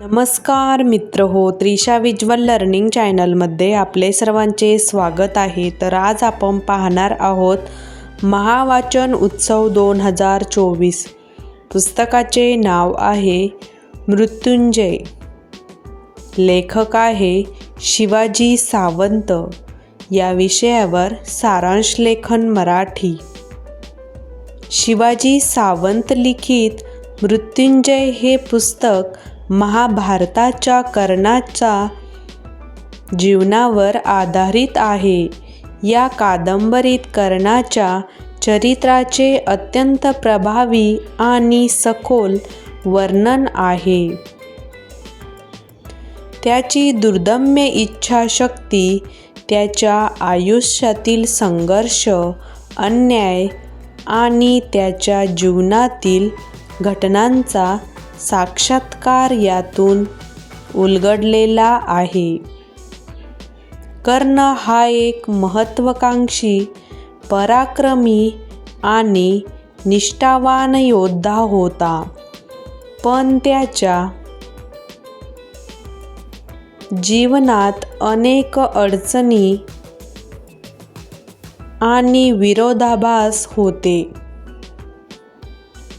नमस्कार मित्र हो त्रिशा विज्वल लर्निंग चॅनलमध्ये आपले सर्वांचे स्वागत आहे. तर आज आपण पाहणार आहोत महावाचन उत्सव दोन हजार चोवीस. पुस्तकाचे नाव आहे मृत्युंजय. लेखक आहे शिवाजी सावंत. या विषयावर सारांश लेखन मराठी. शिवाजी सावंत लिखित मृत्युंजय हे पुस्तक महाभारताच्या कर्णाच्या जीवनावर आधारित आहे. या कादंबरीत कर्णाच्या चरित्राचे अत्यंत प्रभावी आणि सखोल वर्णन आहे. त्याची दुर्दम्य इच्छाशक्ती त्याच्या आयुष्यातील संघर्ष अन्याय आणि त्याच्या जीवनातील घटनांचा साक्षात्कार यातून उलगडलेला आहे. कर्ण हा एक महत्त्वाकांक्षी पराक्रमी आणि निष्ठावान योद्धा होता. पण त्याच्या जीवनात अनेक अडचणी आणि विरोधाभास होते.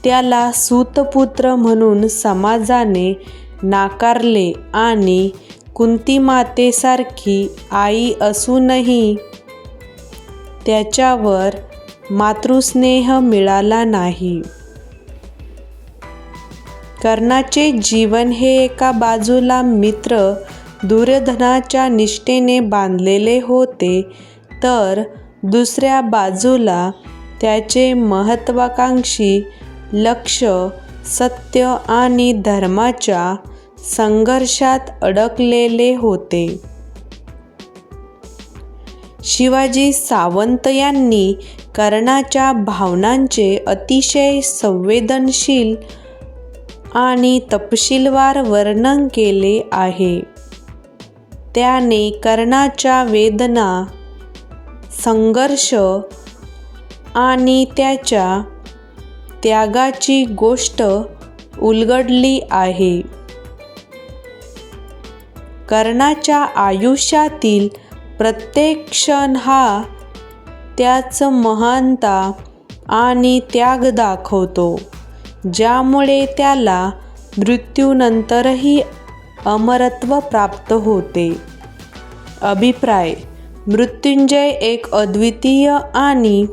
त्याला सूतपुत्र म्हणून समाजाने नाकारले आणि कुंतीमातेसारखी आई असूनही त्याच्यावर मातृस्नेह मिळाला नाही. कर्णाचे जीवन हे एका बाजूला मित्र दुर्योधनाच्या निष्ठेने बांधलेले होते तर दुसऱ्या बाजूला त्याचे महत्त्वाकांक्षी लक्ष सत्य आणि धर्माच्या संघर्षात अडकलेले होते. शिवाजी सावंत यांनी कर्णाच्या भावनांचे अतिशय संवेदनशील आणि तपशीलवार वर्णन केले आहे. त्याने कर्णाच्या वेदना संघर्ष आणि त्याच्या त्यागाची गोष्ट उलगडली आहे. कर्णाच्या आयुष्यातील प्रत्येक क्षण हा त्याच महानता आणि त्याग दाखवतो ज्यामुळे त्याला मृत्यूनंतरही अमरत्व प्राप्त होते. अभिप्राय मृत्युंजय एक अद्वितीय आणि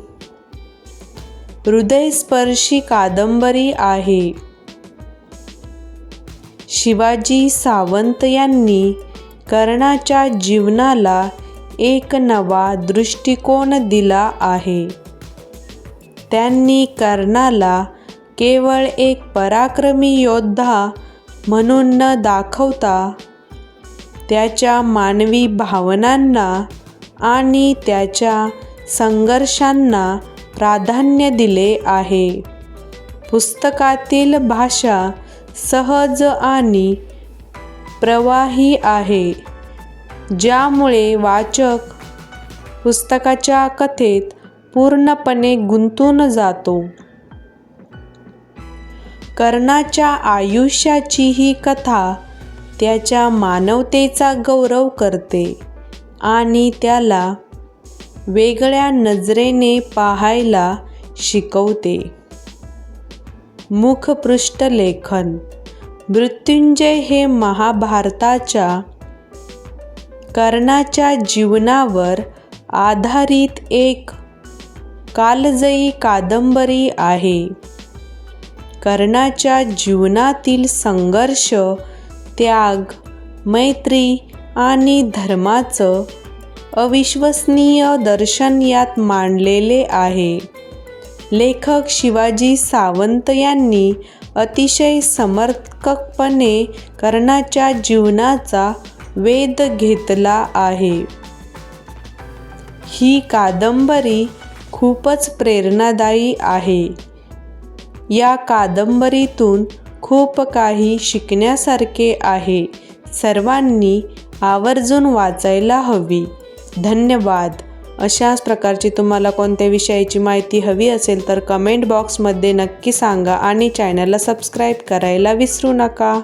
हृदयस्पर्शी कादंबरी आहे. शिवाजी सावंत यांनी कर्णाच्या जीवनाला एक नवा दृष्टिकोन दिला आहे. त्यांनी कर्णाला केवळ एक पराक्रमी योद्धा म्हणून न दाखवता त्याच्या मानवी भावनांना आणि त्याच्या संघर्षांना प्राधान्य दिले आहे. पुस्तकातील भाषा सहज आणि प्रवाही आहे ज्यामुळे वाचक पुस्तकाच्या कथेत पूर्णपणे गुंतून जातो. कर्णाच्या आयुष्याची ही कथा त्याच्या मानवतेचा गौरव करते आणि त्याला वेगळ्या नजरेने पाहायला शिकवते. मुखपृष्ठ लेखन. मृत्युंजय हे महाभारताच्या कर्णाच्या जीवनावर आधारित एक कालजयी कादंबरी आहे. कर्णाच्या जीवनातील संघर्ष त्याग मैत्री आणि धर्माचं अविश्वसनीय दर्शन यात मांडलेले आहे. लेखक शिवाजी सावंत यांनी अतिशय समर्थकपणे कर्णाच्या जीवनाचा वेध घेतला आहे. ही कादंबरी खूपच प्रेरणादायी आहे. या कादंबरीतून खूप काही शिकण्यासारखे आहे. सर्वांनी आवर्जून वाचायला हवी. धन्यवाद. अशाच प्रकारची तुम्हाला कोणत्या विषयाची माहिती हवी असेल तर कमेंट बॉक्समध्ये नक्की सांगा आणि चॅनलला सबस्क्राईब करायला विसरू नका.